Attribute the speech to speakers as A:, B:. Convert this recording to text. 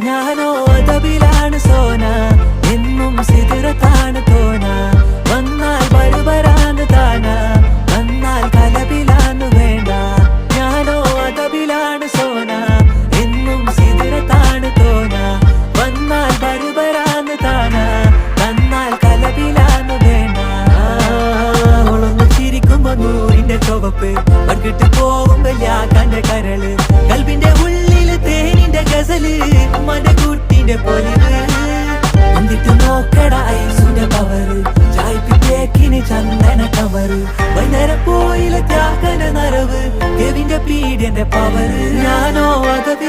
A: ഞാനോ അതബിലാണ് സോന. എന്നും സിതിറത്താണ് തോന. വന്നാൽ വരുവരാന്ന് താന. വന്നാൽ കലബിലാന്ന് വേണ്ട. ഞാനോ അതബിലാണ് സോന. എന്നും സിതിറത്താണ് തോന. വന്നാൽ വരുവരാന്ന് താന. വന്നാൽ കലബിലാന്ന് വേണ്ട. അവളൊന്ന് ചിരിക്കുമ്പോ നൂറിന്റെ ചുവപ്പ്. പങ്കിട്ട് പോകുമ്പോ ഗസൽ ഉമ്മന്റെ കുട്ടിന്റെ പൊലിവ്. എന്നിട്ട് നോക്കട ഐസുന്റെ പവറ് ചായ്പിക്കേക്കിന് ചന്ദന കവറ് വൈകുന്നേരം പോയില്ല ത്യാഗന നരവ്. കെവിന്റെ പീഡിയന്റെ പവറ് ഞാനോ അതതിലാണ്